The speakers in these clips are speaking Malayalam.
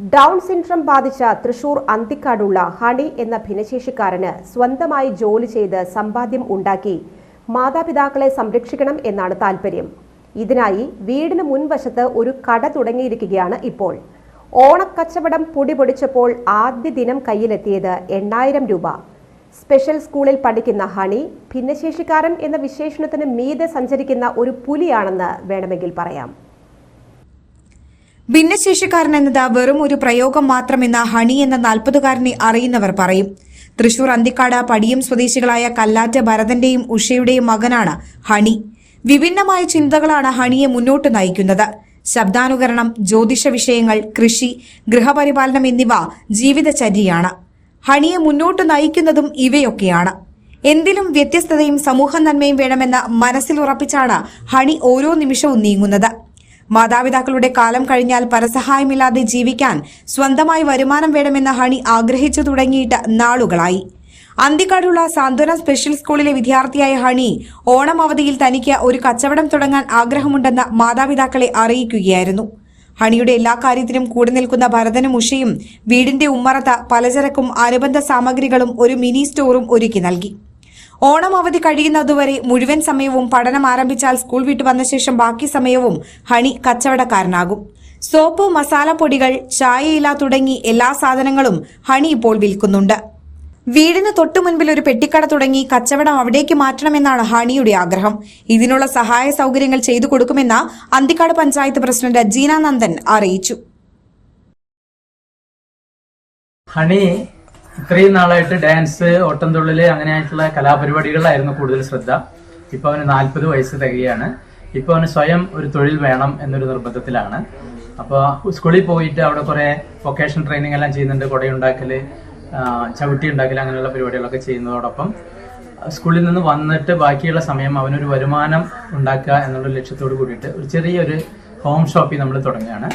ഡൗൺ സിൻഡ്രം ബാധിച്ച തൃശൂർ അന്തിക്കാടുള്ള ഹണി എന്ന ഭിന്നശേഷിക്കാരന് സ്വന്തമായി ജോലി ചെയ്ത് സമ്പാദ്യം ഉണ്ടാക്കി മാതാപിതാക്കളെ സംരക്ഷിക്കണം എന്നാണ് താൽപ്പര്യം ഇതിനായി വീടിന് മുൻവശത്ത് ഒരു കട തുടങ്ങിയിരിക്കുകയാണ് ഇപ്പോൾ. ഓണക്കച്ചവടം പൊടിപൊടിച്ചപ്പോൾ ആദ്യ ദിനം കയ്യിലെത്തിയത് എണ്ണായിരം രൂപ. സ്പെഷ്യൽ സ്കൂളിൽ പഠിക്കുന്ന ഹണി ഭിന്നശേഷിക്കാരൻ എന്ന വിശേഷണത്തിന് മീതെ സഞ്ചരിക്കുന്ന ഒരു പുലിയാണെന്ന് വേണമെങ്കിൽ പറയാം. ഭിന്നശേഷിക്കാരൻ എന്നത് വെറും ഒരു പ്രയോഗം മാത്രമെന്ന ഹണി എന്ന നാൽപ്പതുകാരനെ അറിയുന്നവർ പറയും. തൃശൂർ അന്തിക്കാട് പടിയം സ്വദേശികളായ കല്ലാറ്റ ഭരതന്റെയും ഉഷയുടെയും മകനാണ് ഹണി. വിഭിന്നമായ ചിന്തകളാണ് ഹണിയെ മുന്നോട്ട് നയിക്കുന്നത്. ശബ്ദാനുകരണം ജ്യോതിഷ വിഷയങ്ങൾ കൃഷി ഗൃഹപരിപാലനം എന്നിവ ജീവിതചര്യയാണ്. ഹണിയെ മുന്നോട്ട് നയിക്കുന്നതും ഇവയൊക്കെയാണ്. എന്തിലും വ്യത്യസ്തതയും സമൂഹ നന്മയും വേണമെന്ന മനസ്സിലുറപ്പിച്ചാണ് ഹണി ഓരോ നിമിഷവും നീങ്ങുന്നത്. മാതാപിതാക്കളുടെ കാലം കഴിഞ്ഞാൽ പരസഹായമില്ലാതെ ജീവിക്കാൻ സ്വന്തമായി വരുമാനം വേണമെന്ന ഹണി ആഗ്രഹിച്ചു തുടങ്ങിയിട്ട് നാളുകളായി. അന്തിക്കാടുള്ള സാന്ത്വന സ്പെഷ്യൽ സ്കൂളിലെ വിദ്യാർത്ഥിയായ ഹണി ഓണം അവധിയിൽ തനിക്ക് ഒരു കച്ചവടം തുടങ്ങാൻ ആഗ്രഹമുണ്ടെന്ന് മാതാപിതാക്കളെ അറിയിക്കുകയായിരുന്നു. ഹണിയുടെ എല്ലാ കാര്യത്തിനും കൂടെ നിൽക്കുന്ന ഭരതനും ഉഷയും വീടിന്റെ ഉമ്മറത്ത് പലചരക്കും അനുബന്ധ സാമഗ്രികളും ഒരു മിനി സ്റ്റോറും ഒരുക്കി നൽകി. ഓണം അവധി കഴിയുന്നതുവരെ മുഴുവൻ സമയവും പഠനം ആരംഭിച്ചാൽ സ്കൂൾ വിട്ടു വന്ന ശേഷം ബാക്കി സമയവും ഹണി കച്ചവടക്കാരനാകും. സോപ്പ് മസാലപ്പൊടികൾ ചായയില തുടങ്ങി എല്ലാ സാധനങ്ങളും ഹണി ഇപ്പോൾ വിൽക്കുന്നുണ്ട്. വീടിന് തൊട്ടു മുൻപിൽ ഒരു പെട്ടിക്കട തുടങ്ങി കച്ചവടം അവിടേക്ക് മാറ്റണമെന്നാണ് ഹണിയുടെ ആഗ്രഹം. ഇതിനുള്ള സഹായ സൗകര്യങ്ങൾ ചെയ്തു കൊടുക്കുമെന്ന് അന്തിക്കാട് പഞ്ചായത്ത് പ്രസിഡന്റ് ജീനാനന്ദൻ അറിയിച്ചു. ഹണി ഇത്രയും നാളായിട്ട് ഡാൻസ് ഓട്ടംതുള്ളൽ അങ്ങനെയായിട്ടുള്ള കലാപരിപാടികളിലായിരുന്നു കൂടുതൽ ശ്രദ്ധ. ഇപ്പൊ അവന് നാൽപ്പത് വയസ്സ് തികയാണ്. ഇപ്പൊ അവന് സ്വയം ഒരു തൊഴിൽ വേണം എന്നൊരു നിർബന്ധത്തിലാണ്. അപ്പോൾ സ്കൂളിൽ പോയിട്ട് അവിടെ കുറെ വൊക്കേഷൻ ട്രെയിനിങ് എല്ലാം ചെയ്യുന്നുണ്ട് കുടയുണ്ടാക്കൽ ചവിട്ടി ഉണ്ടാക്കൽ അങ്ങനെയുള്ള പരിപാടികളൊക്കെ ചെയ്യുന്നതോടൊപ്പം. സ്കൂളിൽ നിന്ന് വന്നിട്ട് ബാക്കിയുള്ള സമയം അവനൊരു വരുമാനം ഉണ്ടാക്കുക എന്നുള്ള ലക്ഷ്യത്തോട് കൂടിയിട്ട് ഒരു ചെറിയൊരു ഹോം ഷോപ്പിൽ നമ്മൾ തുടങ്ങുകയാണ്.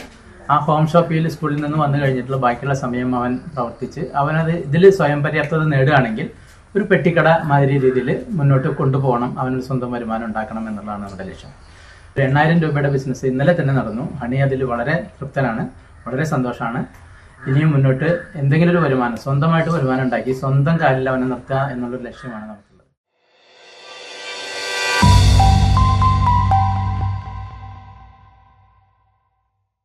ആ ഹോം ഷോപ്പിൽ സ്കൂളിൽ നിന്ന് വന്നു കഴിഞ്ഞിട്ടുള്ള ബാക്കിയുള്ള സമയം അവൻ പ്രവർത്തിച്ച് അവനത് ഇതിൽ സ്വയം പര്യാപ്തത നേടുകയാണെങ്കിൽ ഒരു പെട്ടിക്കട മാതിരി രീതിയിൽ മുന്നോട്ട് കൊണ്ടുപോകണം അവനൊരു സ്വന്തം വരുമാനം ഉണ്ടാക്കണം എന്നുള്ളതാണ് നമ്മുടെ ലക്ഷ്യം. ഒരു എണ്ണായിരം രൂപയുടെ ബിസിനസ് ഇന്നലെ തന്നെ നടന്നു. ഹണി അതിൽ വളരെ തൃപ്തനാണ് വളരെ സന്തോഷമാണ്. ഇനിയും മുന്നോട്ട് എന്തെങ്കിലും ഒരു വരുമാനം സ്വന്തമായിട്ട് വരുമാനം ഉണ്ടാക്കി സ്വന്തം കാലിൽ അവനെ നിർത്തുക എന്നുള്ളൊരു ലക്ഷ്യമാണ് നമുക്ക്